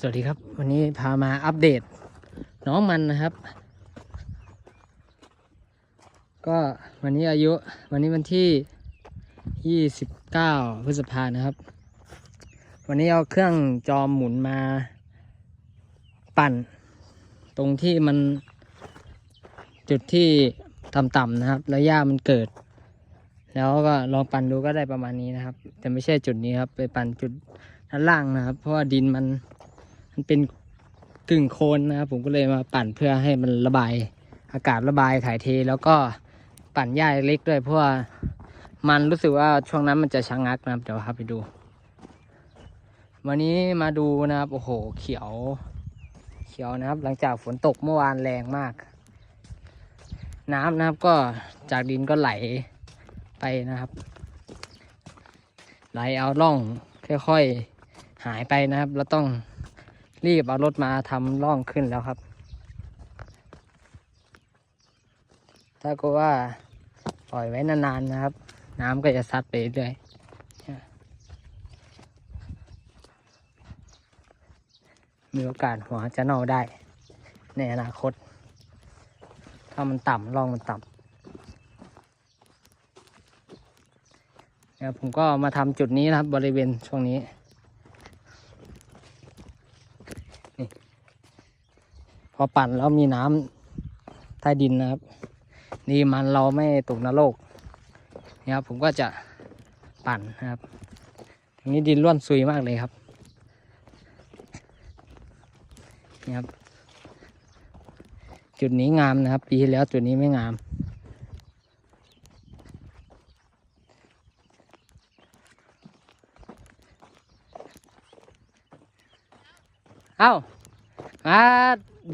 สวัสดีครับ วันนี้พามาอัปเดต น้องมันนะครับ ก็วันนี้อายุวันนี้วันที่ 29 พฤษภานะครับ วันนี้เอาเครื่องจอมหมุนมาปั่น ตรงที่มันจุดที่ต่ำๆนะครับ แล้วหญ้ามันเกิด แล้วก็ลองปั่นดูก็ได้ประมาณนี้นะครับ แต่ไม่ใช่จุดนี้ครับ ไปปั่นจุดด้านล่างนะครับ เพราะว่าดินมัน มันเป็นกึ่งโคลนนะครับผมก็เลยมาปั่นเพื่อให้มันระบายอากาศระบายถ่ายเท แล้วก็ปั่นหญ้าเล็กด้วยเพราะว่ามันรู้สึกว่าช่วงนั้นมันจะชะงงักนะครับเดี๋ยวพาไปดู วันนี้มาดูนะครับโอ้โหเขียว เขียวนะครับ หลังจากฝนตกเมื่อวานแรงมาก น้ำนะครับก็จากดินก็ไหลไปนะครับ ไหลเอาร่องค่อยๆหายไปนะครับ เราต้อง รีบเอารถมาทำร่องขึ้นแล้วครับ ถ้าก็ว่าปล่อยไว้นานๆนะครับ น้ำก็จะซัดไปเรื่อยมีโอกาสหัวจะเน่าได้ ในอนาคต ถ้ามันต่ำร่องมันต่ำเนี่ยผมก็มาทำจุดนี้นะครับบริเวณช่วงนี้ นี่พอปั่นแล้วมีน้ำใต้ดินนะครับ นี่มันเราไม่ตกนรกนี่ครับผมก็จะปั่นนะครับตรงนี้ดินร่วนซุยมากเลยครับนี่ครับ จุดนี้งามนะครับ ปีที่แล้วจุดนี้ไม่งาม เอ้ามา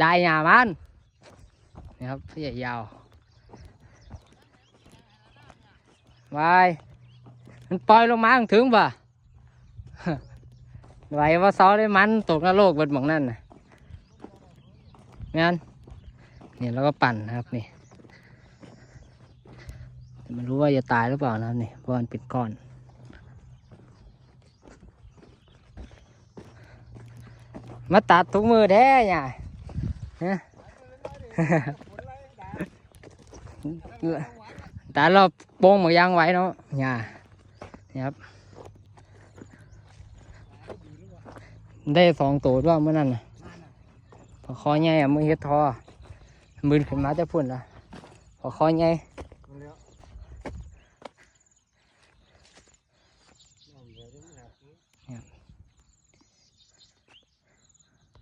ได้หยามันนี่ครับพี่ใหญ่ยาววายมันปล่อยลงมาถึงป่ะไหวว่าเสาได้มันตกนรกเบิดหมองนั่นนะงั้นเนี่ยเราก็ปั่นนะครับนี่แต่ไม่รู้ว่าจะตายหรือเปล่านะครับนี่เพราะมันเป็นก้อน มาตัดทุกมือแด้เนี่ยตาเราโป้งหมกยังไว้เนาะเนี่ยนี่ครับ ได้สองตัวด้วเมื่อนั้นนพอคอใหญ่อะมือเฮ็ดทอมือขึ้นมาจะพุ่นละพอคอใหญ่